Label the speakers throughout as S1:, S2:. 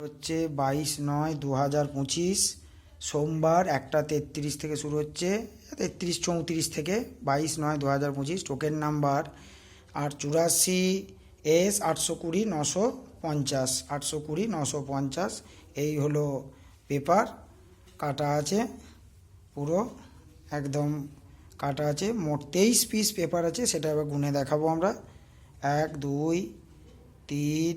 S1: হচ্ছে বাইশ নয় দু হাজার পঁচিশ, সোমবার একটা তেত্রিশ থেকে শুরু হচ্ছে, তেত্রিশ চৌত্রিশ থেকে বাইশ নয় দু হাজার পঁচিশ, টোকেন নাম্বার আর চুরাশি এস আটশো কুড়ি নশো পঞ্চাশ, আটশো কুড়ি নশো পঞ্চাশ, এই হলো পেপার, কাটা আছে, পুরো একদম কাটা আছে, মোট তেইশ পিস পেপার আছে, সেটা এবার গুনে দেখাবো আমরা, এক, দুই, তিন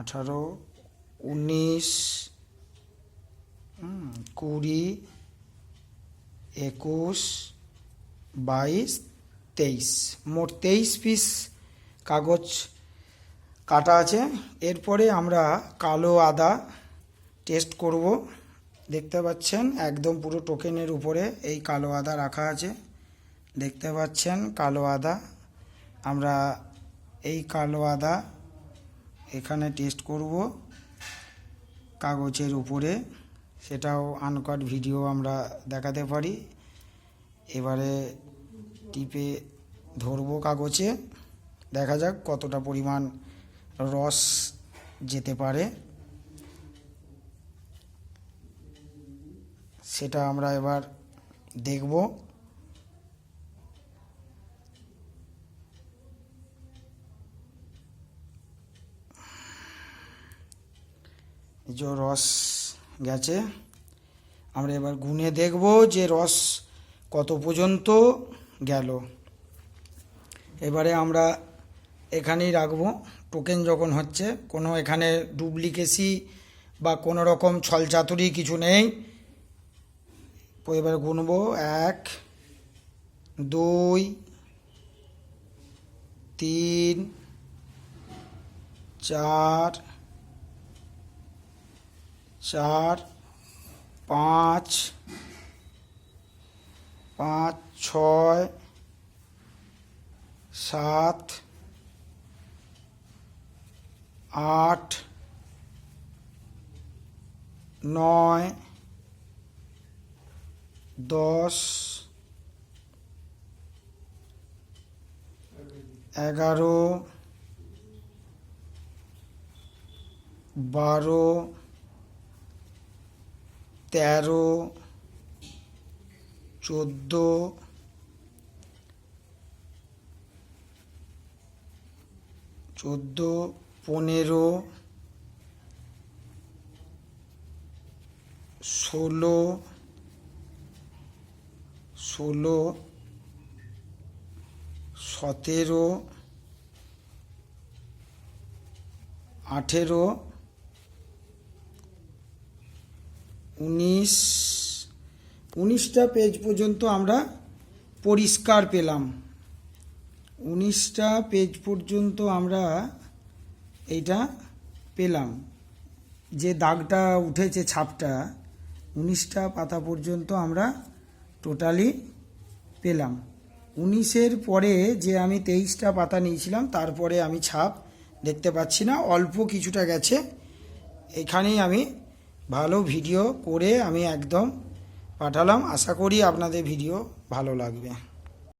S1: আঠারো, উনিশ কুড়ি, একুশ, বাইশ, তেইশ। মোট তেইশ পিস কাগজ কাটা আছে। এরপরে আমরা কালো আদা টেস্ট করব। দেখতে পাচ্ছেন, একদম পুরো টোকেনের উপরে এই কালো আদা রাখা আছে। দেখতে পাচ্ছেন, কালো আদা। আমরা এই কালো আদা এখানে টেস্ট করব কাগজের উপরে। সেটাও আনকাট ভিডিও আমরা দেখাতে পারি। এবারে টিপে ধরবো কাগজে। দেখা যাক কতটা পরিমাণ রস যেতে পারে। সেটা আমরা এবার দেখব। যে রস গেছে, আমরা এবার গুনে দেখব যে রস কত পর্যন্ত গেল। এবারে আমরা এখানেই রাখব। টোকেন যখন হচ্ছে, কোনো এখানে ডুপ্লিকেসি বা কোনো রকম ছলচাতুরি কিছু নেই। এবার গুনবো। এক, দুই, তিন, চার চার পাঁচ পাঁচ ছয় সাত আট নয় দশ এগারো বারো তেরো চোদ্দ চোদ্দ পনেরো ষোলো ষোলো সতেরো আঠেরো উনিশ, উনিশটা পেজ পর্যন্ত আমরা পরিষ্কার পেলাম। উনিশটা পেজ পর্যন্ত আমরা এইটা পেলাম। যে দাগটা উঠেছে ছাপটা, উনিশটা পাতা পর্যন্ত আমরা টোটালি পেলাম। উনিশের পরে যে আমি তেইশটা পাতা নিয়েছিলাম, তারপরে আমি ছাপ দেখতে পাচ্ছি না, অল্প কিছুটা গেছে। এখানেই আমি ভালো ভিডিও করে আমি একদম পাঠালাম। আশা করি আপনাদের ভিডিও ভালো লাগবে।